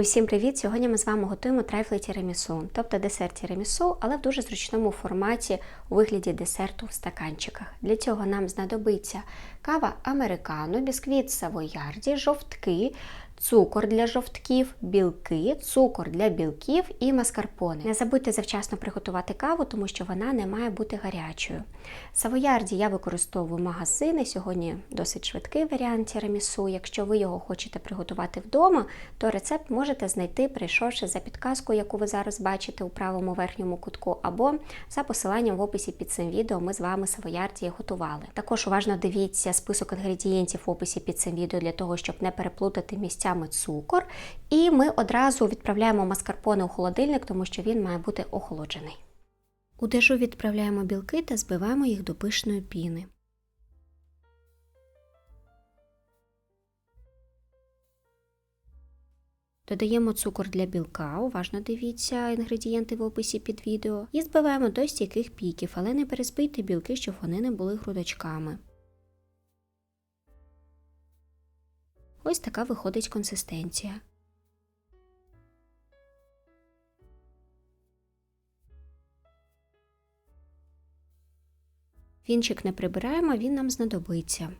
Усім привіт! Сьогодні ми з вами готуємо трайфли тірамісу, тобто десерт тірамісу, але в дуже зручному форматі у вигляді десерту в стаканчиках. Для цього нам знадобиться кава американо, бісквіт савоярді, жовтки, цукор для жовтків, білки, цукор для білків і маскарпоне. Не забудьте завчасно приготувати каву, тому що вона не має бути гарячою. Савоярді я використовую магазини. Сьогодні досить швидкий варіант тірамісу. Якщо ви його хочете приготувати вдома, то рецепт можете знайти, прийшовши за підказкою, яку ви зараз бачите у правому верхньому кутку, або за посиланням в описі під цим відео ми з вами савоярді готували. Також уважно дивіться список інгредієнтів в описі під цим відео для того, щоб не переплутати місцями цукор. І ми одразу відправляємо маскарпоне у холодильник, тому що він має бути охолоджений. У дежу відправляємо білки та збиваємо їх до пишної піни. Додаємо цукор для білка, уважно дивіться інгредієнти в описі під відео, і збиваємо до стійких піків, але не перезбийте білки, щоб вони не були грудочками. Ось така виходить консистенція. Вінчик не прибираємо, він нам знадобиться.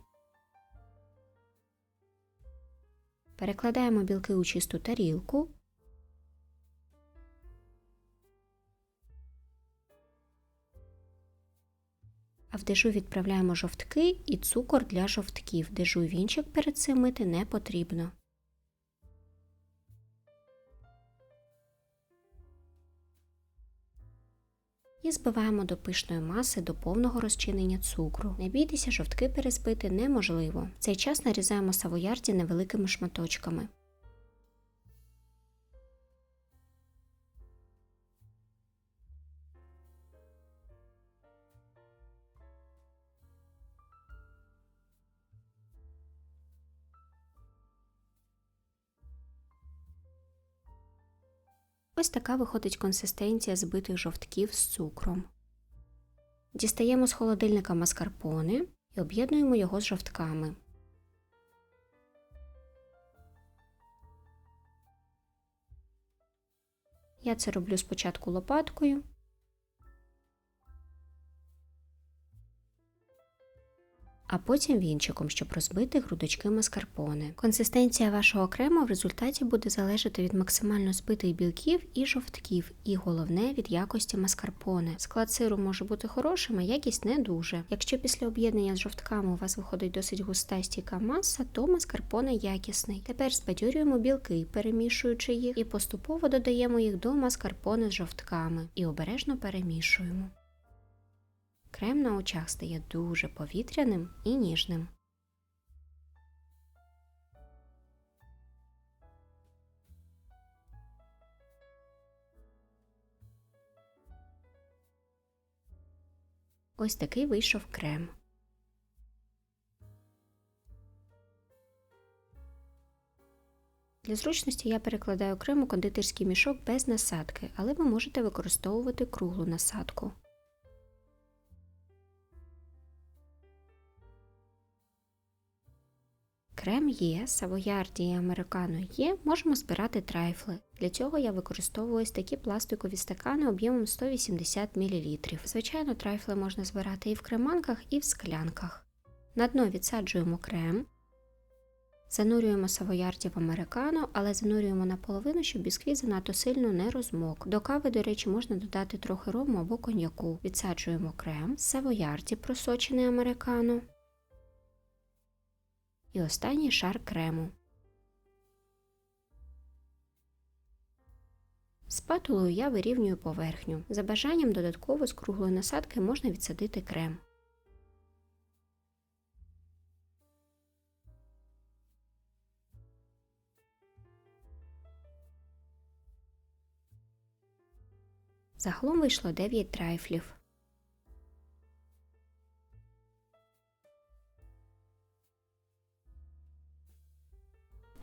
Перекладаємо білки у чисту тарілку. А в дежу відправляємо жовтки і цукор для жовтків. Дежу вінчик перед цим мити не потрібно. І збиваємо до пишної маси до повного розчинення цукру. Не бійтеся, жовтки перезбити неможливо. В цей час нарізаємо савоярді невеликими шматочками. Ось така виходить консистенція збитих жовтків з цукром. Дістаємо з холодильника маскарпоне і об'єднуємо його з жовтками. Я це роблю спочатку лопаткою. А потім вінчиком, щоб розбити грудочки маскарпоне. Консистенція вашого крему в результаті буде залежати від максимально збитих білків і жовтків, і головне від якості маскарпоне. Склад сиру може бути хорошим, а якість не дуже. Якщо після об'єднання з жовтками у вас виходить досить густа стійка маса, то маскарпоне якісний. Тепер збадьорюємо білки, перемішуючи їх, і поступово додаємо їх до маскарпоне з жовтками і обережно перемішуємо. Крем на очах стає дуже повітряним і ніжним. Ось такий вийшов крем. Для зручності я перекладаю крем у кондитерський мішок без насадки, але ви можете використовувати круглу насадку. Крем є, савоярді і американо є, можемо збирати трайфли. Для цього я використовую ось такі пластикові стакани об'ємом 180 мл. Звичайно, трайфли можна збирати і в креманках, і в склянках. На дно відсаджуємо крем, занурюємо савоярді в американо, але занурюємо наполовину, щоб бісквіт занадто сильно не розмок. До кави, до речі, можна додати трохи рому або коньяку. Відсаджуємо крем, савоярді просочений американо. І останній шар крему. Спатулою я вирівнюю поверхню. За бажанням додатково з круглої насадки можна відсадити крем. Загалом вийшло 9 трайфлів.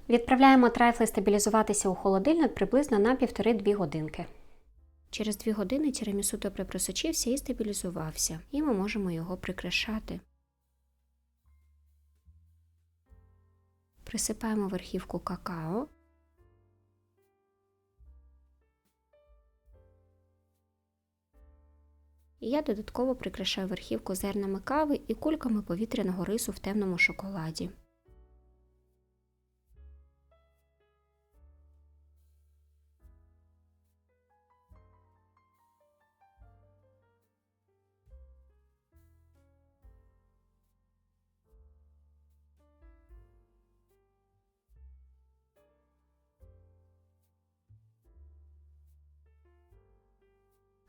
Відправляємо трайфли стабілізуватися у холодильник приблизно на 1,5-2 годинки. Через 2 години тірамісу добре просочився і стабілізувався, і ми можемо його прикрашати. Присипаємо верхівку какао. І я додатково прикрашаю верхівку зернами кави і кульками повітряного рису в темному шоколаді.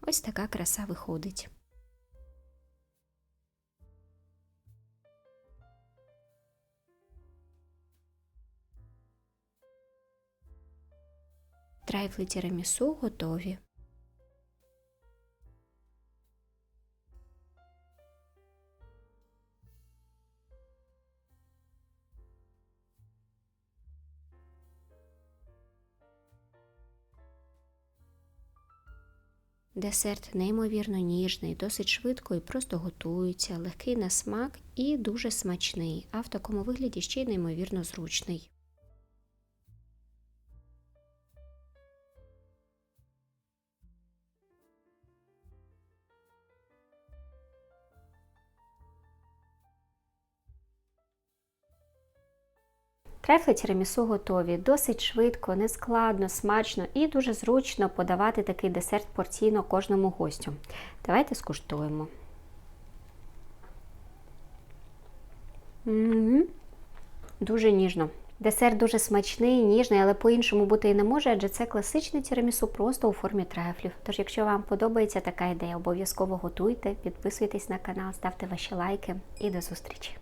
Ось така краса виходить. Трайфли тірамісу готові. Десерт неймовірно ніжний, досить швидко і просто готується, легкий на смак і дуже смачний, а в такому вигляді ще й неймовірно зручний. Трефли тірамісу готові досить швидко, нескладно, смачно і дуже зручно подавати такий десерт порційно кожному гостю. Давайте скуштуємо. М-м-м. Дуже ніжно. Десерт дуже смачний, ніжний, але по-іншому бути і не може, адже це класичне тірамісу просто у формі трефлів. Тож, якщо вам подобається така ідея, обов'язково готуйте, підписуйтесь на канал, ставте ваші лайки і до зустрічі!